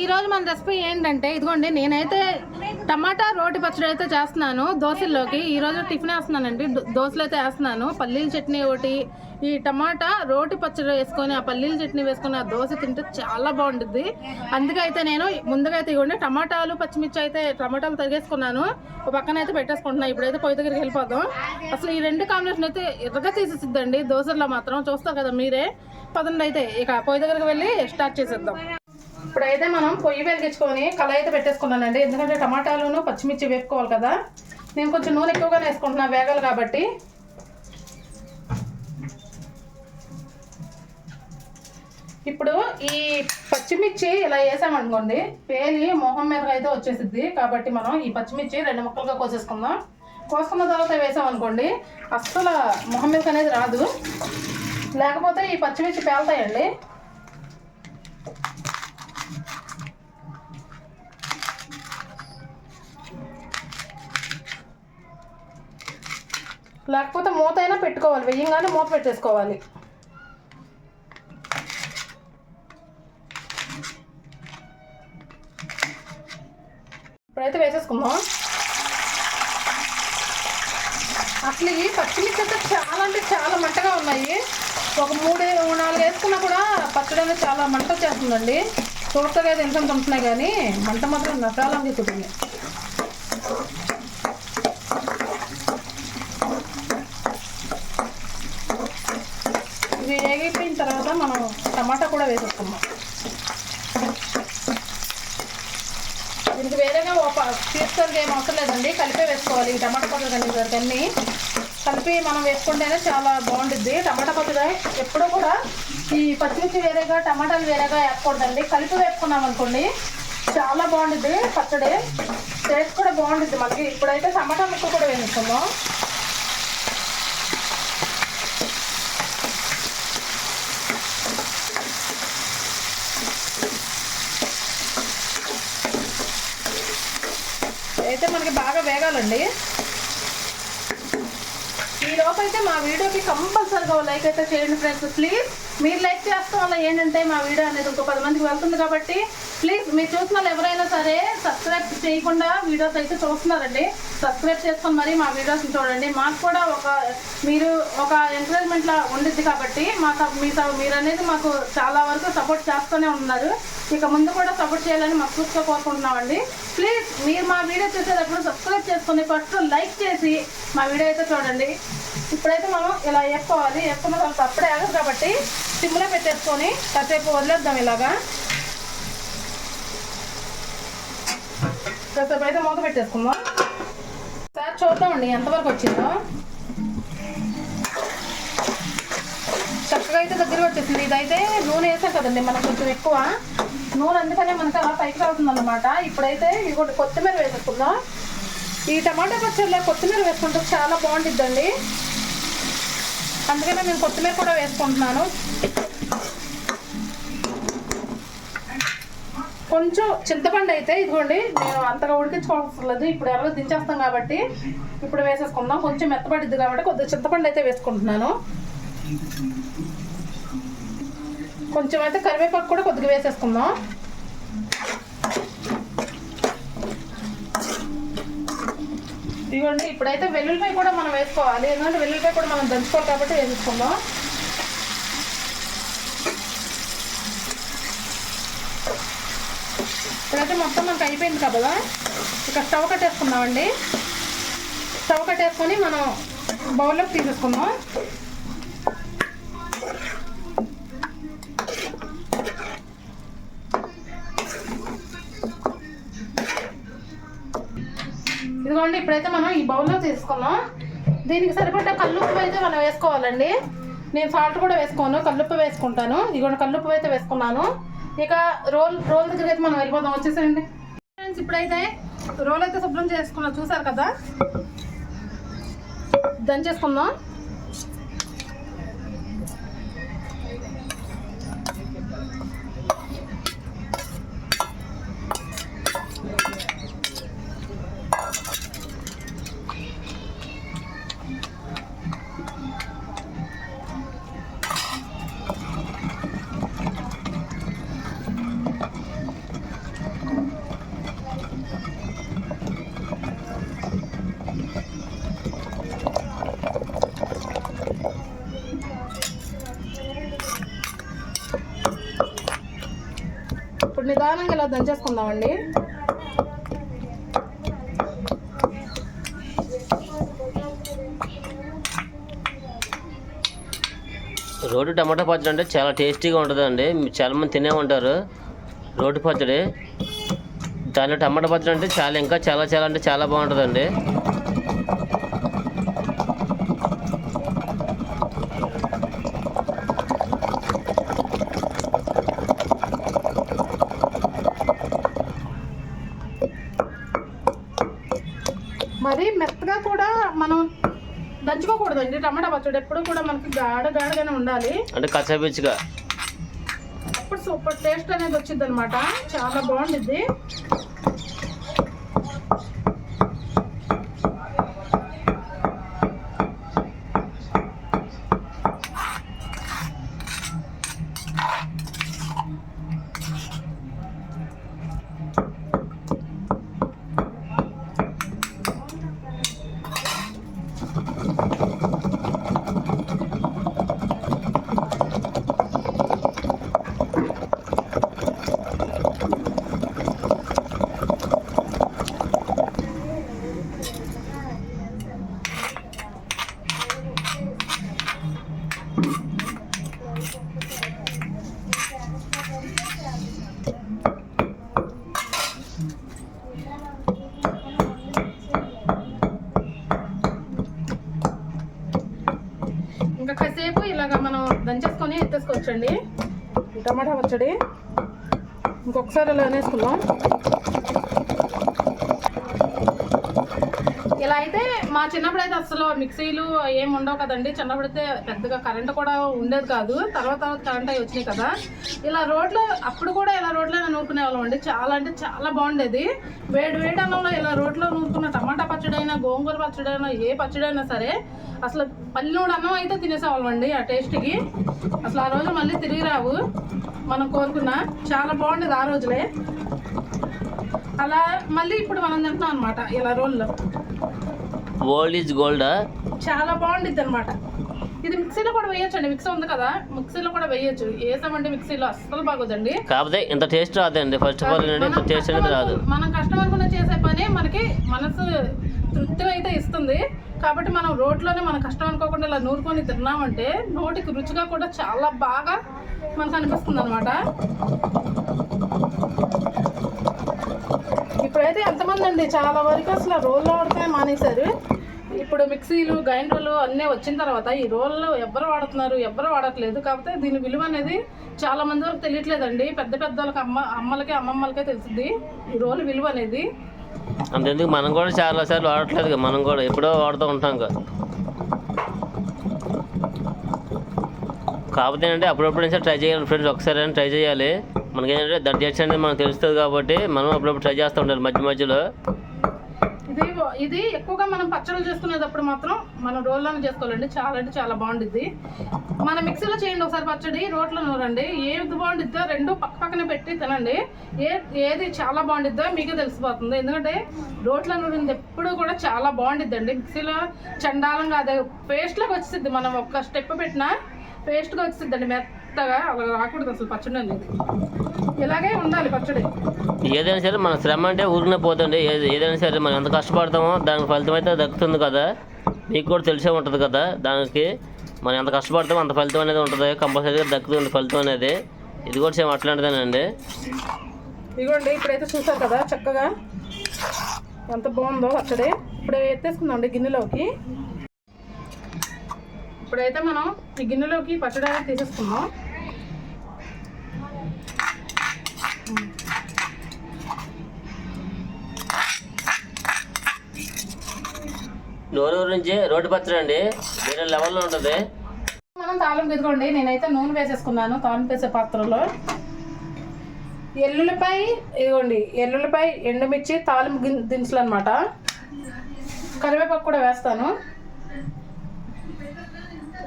ఈ రోజు మన రెసిపీ ఏంటంటే ఇదిగోండి నేనైతే టమాటా రోటి పచ్చడి అయితే చేస్తున్నాను దోశల్లోకి. ఈ రోజు టిఫిన్ వేస్తున్నానండి దోశలు అయితే వేస్తున్నాను. పల్లీల చట్నీ ఒకటి ఈ టమాటా రోటి పచ్చడి వేసుకొని ఆ పల్లీల చట్నీ వేసుకొని ఆ దోశ తింటే చాలా బాగుంటుంది. అందుకైతే నేను ముందుగా అయితే ఇవ్వండి టమాటాలు పచ్చిమిర్చి అయితే టమాటాలు తరిగేసుకున్నాను. ఒక పక్కన అయితే పెట్టేసుకుంటున్నాను ఇప్పుడైతే పొయ్యి దగ్గరికి వెళ్ళిపోదాం. అసలు ఈ రెండు కాంబినేషన్ అయితే ఎర్రగా తీసేసిద్దండి దోశల్లో మాత్రం. చూస్తారు కదా మీరే. పదండి అయితే ఇక పొయ్యి దగ్గరికి వెళ్ళి స్టార్ట్ చేసేద్దాం. ఇప్పుడైతే మనం పొయ్యి వెలిగించుకొని కళ అయితే పెట్టేసుకున్నానండి ఎందుకంటే టమాటాలను పచ్చిమిర్చి వేపుకోవాలి కదా. నేను కొంచెం నూనె ఎక్కువగానే వేసుకుంటున్నా వేగాలి కాబట్టి. ఇప్పుడు ఈ పచ్చిమిర్చి ఇలా వేసామనుకోండి పేలి మొహం మీద అయితే వచ్చేసిద్ది. కాబట్టి మనం ఈ పచ్చిమిర్చి రెండు ముక్కలుగా కోసేసుకుందాం. కోసుకున్న తర్వాత వేసామనుకోండి అస్సలు మొహం మీద అనేది రాదు. లేకపోతే ఈ పచ్చిమిర్చి పేలుతాయండి. లేకపోతే మూత అయినా పెట్టుకోవాలి. వెయ్యంగానే మూత పెట్టేసుకోవాలి. ఇప్పుడైతే వేసేసుకుందాం. అసలు ఈ పచ్చిమిర్చి అయితే చాలా అంటే చాలా మంటగా ఉన్నాయి. ఒక మూడు నాలుగు వేసుకున్నా కూడా పచ్చడి అనేది చాలా మంట వచ్చేస్తుందండి. చూడకగా తింటాం ఉంటున్నాయి కానీ మంట మాత్రం నచ్చాలని ఎక్కుతుంది ఇది వేగిపోయిన తర్వాత మనం టమాటా కూడా వేసేసుకుందాం. దీనికి వేరేగా ఒక తీసుకొని ఏం అవసరం లేదండి. కలిపే వేసుకోవాలి. ఈ టమాటా పచ్చడి కానీ అన్నీ. కలిపి మనం వేసుకుంటేనే చాలా బాగుంటుంది టమాటా పచ్చడి ఎప్పుడూ కూడా ఈ పచ్చిమిర్చి వేరేగా టమాటాలు వేరేగా వేయకూడదండి. కలిపి వేసుకున్నాం అనుకోండి చాలా బాగుంటుంది పచ్చడి. టేస్ట్ కూడా బాగుంటుంది మనకి. ఇప్పుడైతే టమాటా ముక్క కూడా వేసుకుందాం అయితే మనకి బాగా ఈ లోపైతే అయితే మా వీడియోకి కంపల్సరిగా లైక్ అయితే చేయండి ఫ్రెండ్స్ ప్లీజ్. మీరు లైక్ చేస్తాం వల్ల ఏంటంటే మా వీడియో అనేది ఇంకో పది మందికి వెళ్తుంది కాబట్టి ప్లీజ్ మీరు చూసిన వాళ్ళు ఎవరైనా సరే సబ్స్క్రైబ్ చేయకుండా వీడియోస్ అయితే చూస్తున్నారండి. సబ్స్క్రైబ్ చేసుకొని మరి మా వీడియోస్ చూడండి. మాకు కూడా ఒక మీరు ఒక ఎంకరేజ్మెంట్ లా ఉండిద్ది కాబట్టి మాకు మీ మీరు అనేది మాకు చాలా వరకు సపోర్ట్ చేస్తూనే ఉన్నారు. ఇక ముందు కూడా సపోర్ట్ చేయాలని మనస్ఫూర్తిగా కోరుకుంటున్నామండి. ప్లీజ్ మీరు మా వీడియో చూసేటప్పుడు సబ్స్క్రైబ్ చేసుకుని ఫస్ట్ లైక్ చేసి మా వీడియో అయితే చూడండి. ఇప్పుడైతే మనం ఇలా వేసుకోవాలి ఎక్కువ తర్వాత అప్పుడే ఆగదు కాబట్టి సిమ్లో పెట్టేసుకొని కాసేపు వదిలేద్దాం ఇలాగా. కాసేపు అయితే మూత పెట్టేసుకుందాం. సార్ చూద్దామండి ఎంతవరకు వచ్చిందో. చక్కగా అయితే దగ్గర వచ్చేసింది. ఇదైతే నూనె వేసాం కదండి మనం కొంచెం ఎక్కువ. నూనె అందుకనే మనకి అలా పైకి రావుతుంది అనమాట ఇప్పుడైతే ఇంకోటి కొత్తిమీర వేసేసుకుందాం. ఈ టమాటా పచ్చడిలో కొత్తిమీర వేసుకుంటే చాలా బాగుంటుందండి అందుకనే నేను కొత్తిమీర కూడా వేసుకుంటున్నాను. కొంచెం చింతపండు అయితే ఇదిగోండి నేను అంతగా ఉడికించుకోవాల్సిన లేదు ఇప్పుడు ఎవరో దించేస్తాం కాబట్టి ఇప్పుడు వేసేసుకుందాం. కొంచెం మెత్తపడిద్ది కాబట్టి కొద్దిగా చింతపండు అయితే వేసుకుంటున్నాను. కొంచెం అయితే కరివేపాకు కూడా కొద్దిగా వేసేసుకుందాం. ఇదిగోండి ఇప్పుడైతే వెల్లుల్లిపాయ కూడా మనం వేసుకోవాలి. ఎందుకంటే వెల్లుల్లిపాయ కూడా మనం దంచుకోవాలి కాబట్టి వేసుకుందాం ఇప్పుడైతే మొత్తం మనకు అయిపోయింది కదా ఇక స్టవ్ కట్టేసుకుందామండి. స్టవ్ కట్టేసుకొని మనం బౌల్లోకి తీసేసుకుందాం. ఇదిగోండి ఇప్పుడైతే మనం ఈ బౌల్లో తీసుకున్నాం దీనికి సరిపడ్డ కల్లుప్పు అయితే మనం వేసుకోవాలండి. నేను సాల్ట్ కూడా వేసుకోను కల్లుప్పు వేసుకుంటాను. ఇదిగోండి కల్లుప్పు అయితే వేసుకున్నాను. ఇక రోల్ రోల్ దగ్గర అయితే మనం వెళ్ళిపోదాం. వచ్చేసేయండి. ఫ్రెండ్స్ ఇప్పుడైతే రోల్ అయితే శుభ్రం చేసుకున్నాం. చూసారు కదా? దంచేసుకుందాం ఇప్పుడు ఇలా దంచేసుకుందామండి. రోడ్డు టమాటా పచ్చడి అంటే చాలా టేస్టీగా ఉంటుందండి. చాలా మంది తినే ఉంటారు రోడ్డు పచ్చడి. దానిలో టమాటా పచ్చడి అంటే చాలా ఇంకా చాలా చాలా అంటే చాలా బాగుంటుందండి మరి మెత్తగా కూడా మనం దంచుకోకూడదండి. టమాటా పచ్చడి ఎప్పుడు కూడా మనకి గాఢ గాఢగానే ఉండాలి. అంటే కచ్చపిచ్చిగా అప్పుడు సూపర్ టేస్ట్ అనేది వచ్చింది అనమాట చాలా బాగుండిద్ది ఇంకా కాసేపు ఇలాగ మనం దంచేసుకొని ఎత్తేసుకోవచ్చండి ఈ టమాటా పచ్చడి వేసుకుందాం. ఇలా అయితే మా చిన్నప్పుడు అయితే అసలు మిక్సీలు ఏమి ఉండవు కదండి. చిన్నప్పుడు అయితే పెద్దగా కరెంట్ కూడా ఉండేది కాదు. తర్వాత తర్వాత కరెంట్ అవి వచ్చినాయి కదా. ఇలా రోడ్లు అప్పుడు కూడా ఇలా రోడ్లో నూరుకునే వాళ్ళం అండి. చాలా అంటే చాలా బాగుండేది. వేడి వేడి అన్నంలో ఇలా రోడ్లో నూరుకున్న టమాటా పచ్చడైనా గోంగూర పచ్చడైనా ఏ పచ్చడైనా సరే అసలు పల్లెనూడు అన్నం అయితే తినేసేవాళ్ళం అండి ఆ టేస్ట్కి. అసలు ఆ రోజు మళ్ళీ తిరిగి రావు. మనం కోరుకున్న చాలా బాగుండేది ఆ రోజులే. అలా మళ్ళీ ఇప్పుడు మనం తింటున్నాం అనమాట ఇలా రోల్లో. ఓల్డ్ ఈజ్ గోల్డా చాలా బాగుండిద్ది అనమాట ఇది మిక్సీలో కూడా వేయొచ్చు అండి మిక్సీ ఉంది కదా మిక్సీలో కూడా వేయొచ్చు. వేసామంటే మిక్సీలో అస్సలు బాగోదండి. కాకపోతే ఇంత టేస్ట్ రాదండి. ఫస్ట్ ఆఫ్ ఆల్ ఇంత టేస్ట్ అనేది రాదు. మనం కష్టం అనుకున్న చేసే పని మనకి మనసు తృప్తిని అయితే ఇస్తుంది. కాబట్టి మనం రోడ్లోనే మనం కష్టం అనుకోకుండా ఇలా నూరుకొని తిన్నామంటే నోటికి రుచిగా కూడా చాలా బాగా మనకు అనిపిస్తుంది అనమాట ఇప్పుడైతే ఎంతమంది అండి చాలా వరకు అసలు రోల్లో వాడితే మానేశారు. ఇప్పుడు మిక్సీలు గ్రైండర్లు అన్నీ వచ్చిన తర్వాత ఈ రోల్లో ఎవరు వాడుతున్నారు ఎవరు వాడట్లేదు. కాకపోతే దీని విలువ అనేది చాలా మంది వరకు తెలియట్లేదండి. పెద్ద పెద్ద వాళ్ళకి అమ్మ అమ్మలకే అమ్మమ్మలకే తెలిసింది ఈ రోల్ విలువ అనేది. అంతేందుకు? మనం కూడా చాలా సార్లు వాడట్లేదు మనం కూడా ఎప్పుడో వాడుతూ ఉంటాం కదా. కాకపోతే ఏంటంటే అప్పుడప్పుడు నుంచి ట్రై చేయాలి. ఫ్రెండ్స్ ఒకసారి ట్రై చేయాలి. మనకి ఏంటంటే దట్ టేస్ట్ అనేది మనకు తెలుస్తుంది కాబట్టి మనం అప్పుడప్పుడు ట్రై చేస్తూ ఉండాలి మధ్య మధ్యలో. ఇది ఇది ఎక్కువగా మనం పచ్చళ్ళు చేసుకునేటప్పుడు మాత్రం మనం రోల్లోనే చేసుకోవాలండి. చాలా అంటే చాలా బాగుండిద్ది. మన మిక్సీలో చేయండి ఒకసారి పచ్చడి రోట్లో నూరండి. ఏది బాగుండిద్దో రెండు పక్క పక్కన పెట్టి తినండి. ఏ ఏది చాలా బాగుండిద్దో మీకే తెలిసిపోతుంది. ఎందుకంటే రోట్లో నూరింది ఎప్పుడు కూడా చాలా బాగుండిద్దండి. మిక్సీలో చండాలంగా అదే పేస్ట్లోకి వచ్చింది మనం ఒక్క స్టెప్ పెట్టినా పేస్ట్గా వచ్చిందండి మెత్తగా అలా రాకూడదు అసలు పచ్చడి అనేది. ఇలాగే ఉండాలి పచ్చడి. ఏదైనా సరే మన శ్రమ అంటే ఊరినే పోతుంది. ఏది ఏదైనా సరే మనం ఎంత కష్టపడతామో దానికి ఫలితం అయితే దక్కుతుంది కదా. మీకు కూడా తెలిసే ఉంటుంది కదా. దానికి మనం ఎంత కష్టపడతామో అంత ఫలితం అనేది ఉంటుంది. కంపల్సరీగా దక్కుతుంది ఫలితం అనేది. ఇది కూడా సేమ్ అట్లాంటిదేనండి. ఇదిగోండి ఇప్పుడైతే చూసారు కదా చక్కగా ఎంత బాగుందో పచ్చడి. ఇప్పుడు ఎత్తేసుకుందామండి గిన్నెలోకి. ఇప్పుడైతే మనం ఈ గిన్నెలోకి పచ్చడి అనేది తీసేసుకుందాం. నూనె గురించి రోడ్డు పచ్చడి అండి. వేరే లెవెల్లో ఉంటుంది. మనం తాలింపు ఇదిగోండి నేనైతే నూనె వేసేసుకున్నాను తాలింపు వేసే పాత్రలో. ఎల్లుల్లిపాయ ఇదిగోండి ఎల్లుల్లిపాయ ఎండుమిర్చి తాలింపు దినుసులు అనమాట కరివేపాకు కూడా వేస్తాను.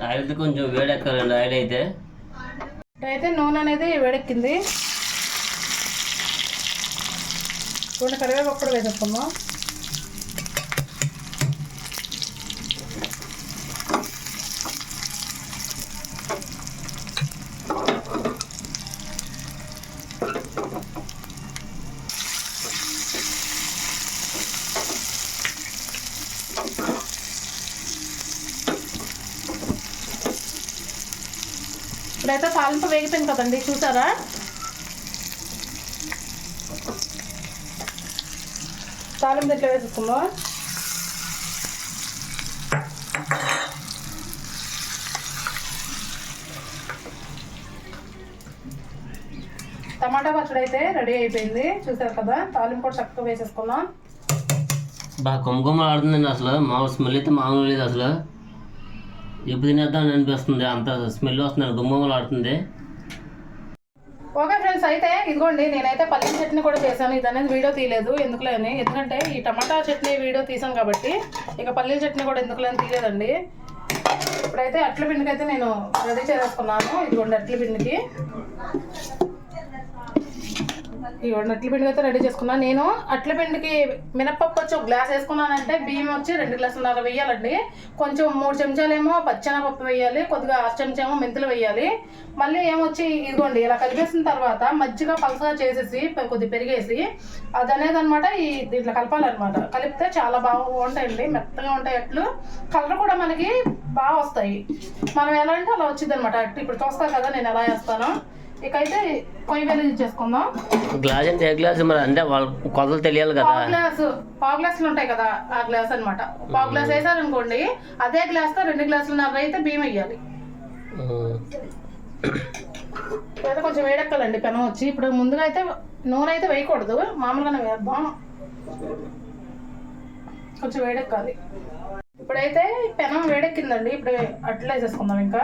ఆయిల్ కొంచెం వేడెక్కాలండి ఆయిల్ అయితే. ఇప్పుడైతే నూనె అనేది వేడెక్కింది. చూడండి కరివేపాకు కూడా వేసేస్తాము ఇప్పుడైతే వేగిపోయింది కదండి చూసారా? తాలింపు దగ్గర వేసుకుందాం టమాటా పచ్చడి అయితే రెడీ అయిపోయింది చూసారు కదా? తాలింపు కూడా చక్కగా వేసేసుకుందాం. బాగా కొమ్మకొమ్మలు ఆడుతుందండి అసలు. మామూలు స్మెల్ అయితే మామూలు లేదు అసలు. ఎప్పుడు తినేద్దాం అనిపిస్తుంది. అంత స్మెల్ వస్తుంది గుమ్మలు ఆడుతుంది ఓకే ఫ్రెండ్స్ అయితే ఇదిగోండి నేనైతే పల్లీ చట్నీ కూడా చేశాను. ఇది అనేది వీడియో తీయలేదు ఎందుకులే అని. ఎందుకంటే ఈ టమాటా చట్నీ వీడియో తీసాను కాబట్టి ఇక పల్లీల చట్నీ కూడా ఎందుకులే అని తీయలేదండి. ఇప్పుడైతే అట్ల పిండికి అయితే నేను రెడీ చేసేసుకున్నాను. ఇదిగోండి అట్ల పిండికి. ఇవ్వండి అట్ల పిండికి అయితే రెడీ చేసుకున్నాను నేను అట్ల పిండికి మినపప్పు వచ్చి ఒక గ్లాస్ వేసుకున్నానంటే బియ్యం వచ్చి రెండు గ్లాసున్నర వేయాలండి. కొంచెం మూడు చెంచాలేమో పచ్చెనపప్పు వేయాలి కొద్దిగా ఆరు చెంచామో మెంతులు వేయాలి. మళ్ళీ ఏమొచ్చి ఇదిగోండి ఇలా కలిపేసిన తర్వాత మజ్జిగ పలసగా చేసేసి కొద్ది పెరిగేసి అది అనేది అనమాట ఈ దీంట్లో కలపాలన్నమాట కలిపితే చాలా బాగుంటాయండి మెత్తగా ఉంటాయి అట్లు. కలర్ కూడా మనకి బాగా వస్తాయి. మనం ఎలా అంటే అలా వచ్చింది అనమాట అట్లు ఇప్పుడు చూస్తాను కదా నేను ఎలా వేస్తాను. ఇకైతే పొయ్యి వెలిగి చేసుకుందాం. గ్లాస్ అంటే ఏ గ్లాస్? మరి అంటే వాళ్ళ కొలతలు తెలియాలి కదా. పావు గ్లాసు పావు గ్లాసులు ఉంటాయి కదా ఆ గ్లాస్ అన్నమాట. పావు గ్లాస్ వేసారనుకోండి అదే గ్లాస్తో రెండు గ్లాసులు నర్ర అయితే బియ్యం వేయాలి. ఉమ్. ఇప్పుడైతే కొంచెం వేడెక్కాలండి పెనం వచ్చి. ఇప్పుడు ముందుగా అయితే నూనె అయితే వేయకూడదు. మామూలుగానే వేద్దాం. కొంచెం వేడెక్కాలి. ఇప్పుడైతే పెనం వేడెక్కిందండి. ఇప్పుడు అట్లా వేసేసుకుందాం ఇంకా.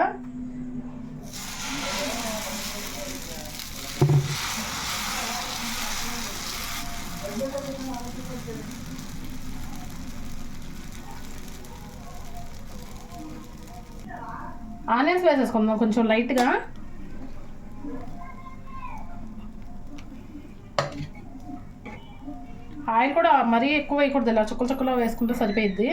ఆనియన్స్ వేసేసుకుందాం కొంచెం లైట్గా. ఆయిల్ కూడా మరీ ఎక్కువ వేయకూడదు ఇలా చుక్కలు చుక్కలు వేసుకుంటే సరిపోయిద్ది.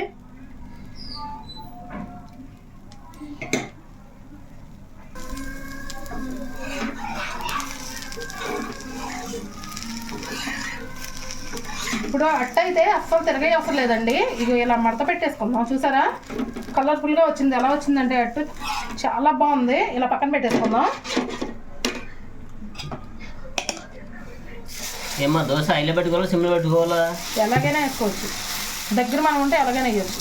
ఇప్పుడు అట్ట అయితే అస్సలు తిరగే అవసరం లేదండి. ఇది ఇలా మడత పెట్టేసుకుందాం చూసారా? కలర్ఫుల్గా వచ్చింది. ఎలా వచ్చిందంటే అట్టు చాలా బాగుంది. ఇలా పక్కన పెట్టేసుకుందాం. ఏమ్మా దోశ ఆయిల్ పెట్టుకోవాలా సిమ్లో పెట్టుకోవాలా? ఎలాగైనా వేసుకోవచ్చు. దగ్గర మనం ఉంటే ఎలాగైనా వేయచ్చు.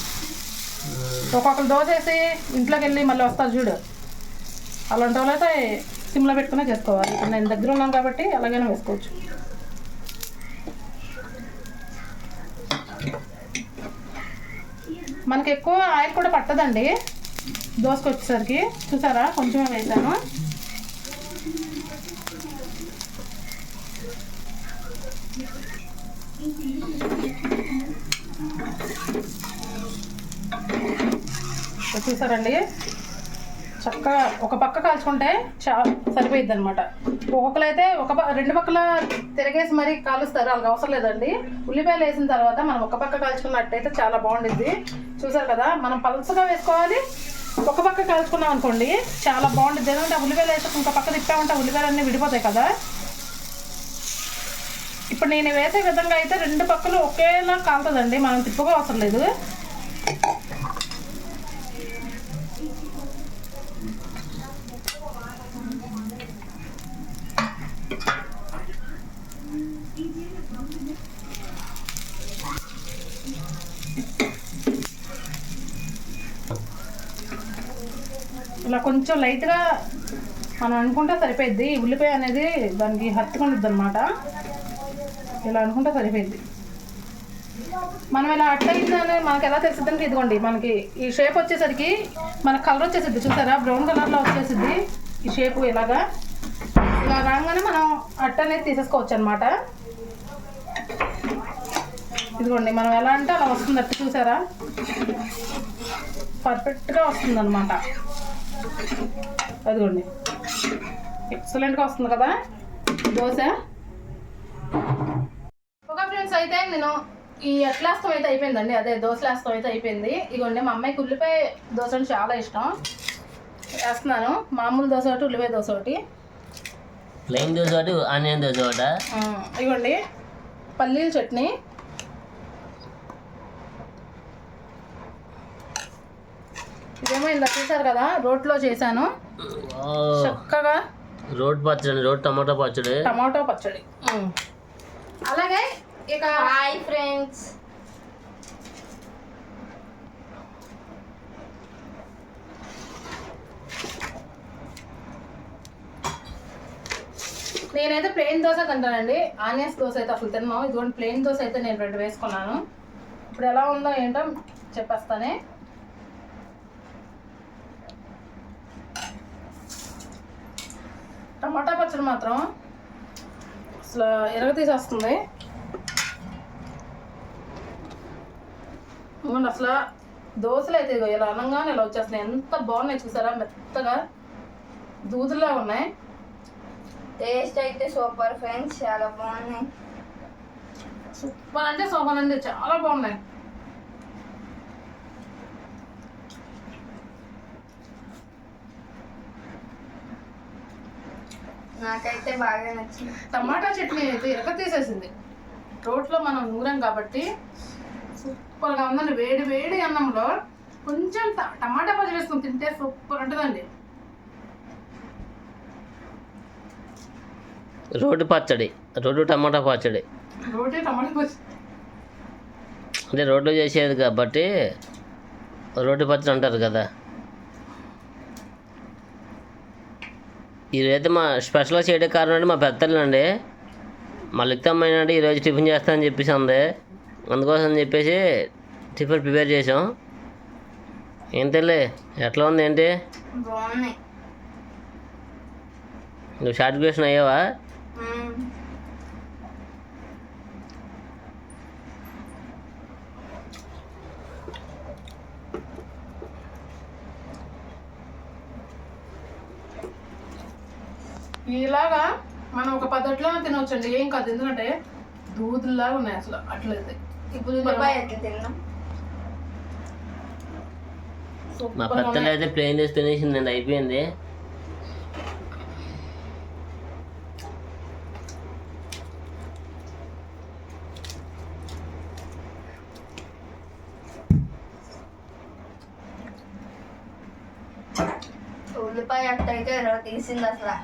ఒక్కొక్కరు దోశ వేసి ఇంట్లోకి వెళ్ళి మళ్ళీ వస్తారు చూడు. అలాంటి వాళ్ళైతే సిమ్లో పెట్టుకునే చేసుకోవాలి. నేను దగ్గర ఉన్నాను కాబట్టి ఎలాగైనా వేసుకోవచ్చు. మనకి ఎక్కువ ఆయిల్ కూడా పట్టదండి. దోశకు వచ్చేసరికి చూసారా? కొంచెమే వేసాను. చూసారండి? చక్కగా ఒక పక్క కాల్చుకుంటే చా సరిపోయిద్ది అనమాట ఒక్కొక్కరు అయితే ఒక రెండు పక్కల తిరగేసి మరీ కాలుస్తారు. వాళ్ళకి అవసరం లేదండి. ఉల్లిపాయలు వేసిన తర్వాత మనం ఒక పక్క కాల్చుకున్నట్టయితే చాలా బాగుండిద్ది. చూసారు కదా? మనం పలుసగా వేసుకోవాలి. ఒక పక్క కాల్చుకున్నాం అనుకోండి చాలా బాగుంటుంది. ఎందుకంటే ఉల్లిపాయలు వేసి ఇంకో పక్క తిప్పామంటే ఉంటే ఉల్లిపాయలు అన్నీ విడిపోతాయి కదా? ఇప్పుడు నేను వేసే విధంగా అయితే రెండు పక్కలు ఒకేలా కాలుతుందండి. మనం తిప్పుగా అవసరం లేదు. ఇట్లా కొంచెం లైట్గా మనం అనుకుంటే సరిపోయింది ఉల్లిపాయ అనేది దానికి హత్తుకుంటుంది అనమాట ఇలా అనుకుంటే సరిపోయింది మనం ఇలా అట్ట అయిందని మనకి ఎలా తెలిసిద్దంటే ఇదిగోండి మనకి ఈ షేప్ వచ్చేసరికి మన కలర్ వచ్చేసిద్ది. చూసారా? బ్రౌన్ కలర్లో వచ్చేసిద్ది ఈ షేప్ ఇలాగా. ఇలా రాగానే మనం అట్ట అనేది తీసేసుకోవచ్చు అనమాట ఇదిగోండి మనం ఎలా అంటే అలా వస్తుంది అట్టు. చూసారా? పర్ఫెక్ట్గా వస్తుంది అనమాట అదిగోండి. ఎక్సలెంట్గా వస్తుంది కదా? దోశ? ఒక ఫ్రెండ్స్ అయితే నేను ఈ అట్లాస్తం అయితే అయిపోయిందండి. అదే దోశలాస్తం అయితే అయిపోయింది. ఇదిగోండి మా అమ్మాయికి ఉల్లిపాయ దోశ అంటే చాలా ఇష్టం. వేస్తున్నాను. మామూలు దోశ ఒకటి ఉల్లిపాయ దోశ ఒకటి. ప్లెయిన్ దోశ ఒకటి ఆనియన్ దోశ ఒకట? ఇదిగోండి. పల్లీల చట్నీ. ఇదేమో ఇందా చూసారు కదా రోట్లో చేశాను. చక్కగా రోడ్ పచ్చడి రోడ్ టమాటా పచ్చడి. టమాటో పచ్చడి. అలాగే ఇక హాయ్ ఫ్రెండ్స్ నేనైతే ప్లెయిన్ దోశ తింటానండి. ఆనియన్స్ దోశ అయితే అసలు తిన్నాము ఇదిగోండి ప్లెయిన్ దోశ అయితే నేను రెండు వేసుకున్నాను. ఇప్పుడు ఎలా ఉందో ఏంటో చెప్పేస్తానే. టమాటా పచ్చడి మాత్రం అసలు ఎరగ తీసేస్తుంది. అసలు దోశలు అయితే ఇలా అనంగానే ఇలా వచ్చేస్తున్నాయి. ఎంత బాగున్నాయి చూసారా? మెత్తగా దూదులా ఉన్నాయి. టేస్ట్ అయితే సూపర్ ఫ్రెండ్స్ చాలా బాగున్నాయి. సూపర్ అంటే సూపర్ అండి చాలా బాగున్నాయి. నాకైతే బాగా నచ్చింది. టమాటా చట్నీ అయితే ఎరగ తీసేసింది. రోట్లో మనం నూరాం కాబట్టి సూపర్గా ఉందండి. వేడి వేడి అన్నంలో కొంచెం ట- టమాటా పచ్చడి వేసుకొని తింటే సూపర్ ఉంటుందండి. రోడ్డు పచ్చడి రోడ్డు టమాటా పచ్చడి. రోటి టమాటా పచ్చడి అంటే రోడ్లో చేసేది కాబట్టి రోడ్డు పచ్చడి అంటారు కదా. ఈరోజైతే మా స్పెషల్గా చేయడానికి కారణం అంటే మా పెద్దలండి మా లిక్తమ్మైన అంటే ఈరోజు టిఫిన్ చేస్తానని చెప్పేసి ఉంది అందుకోసం అని చెప్పేసి టిఫిన్ ప్రిపేర్ చేసాం ఏం తెలే ఎట్లా ఉంది ఏంటి? నువ్వు సాటిస్ఫాక్షన్ అయ్యావా? ఇలాగా మనం ఒక పద్ధతిలోనే తినవచ్చండి ఏం కాదు. ఎందుకంటే దూదుల్లాగా ఉన్నాయి అసలు. అట్లయితే. ఇప్పుడు మా పెద్దలు అయితే ప్లేన్ చేసి తినేసిందండి అయిపోయింది ఉల్లిపాయ అట్టయితే ఇలా తీసింది అసలు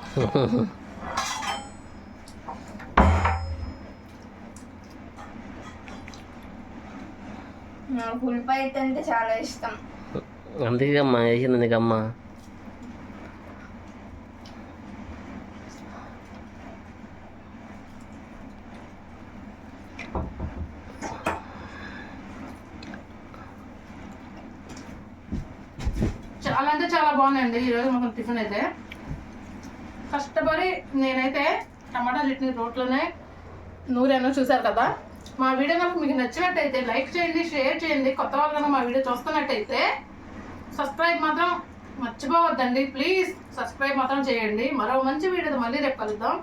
నాకు ఉల్లిపాయ అయితే అంటే చాలా ఇష్టం. అందుకే అమ్మ వేసింది నీకమ్మ చాలా అంటే చాలా బాగుందండి ఈరోజు మొత్తం టిఫిన్ అయితే. కష్టపడి నేనైతే టమాటా చట్నీ రోట్లోనే నూరాను చూసారు కదా. మా వీడియో నాకు మీకు నచ్చినట్టయితే లైక్ చేయండి షేర్ చేయండి. కొత్త వాళ్ళు కనుక మా వీడియో చూస్తున్నట్టయితే సబ్స్క్రైబ్ మాత్రం మర్చిపోవద్దండి. ప్లీజ్ సబ్స్క్రైబ్ మాత్రం చేయండి. మరో మంచి వీడియో మళ్ళీ రేపు కలుద్దాం.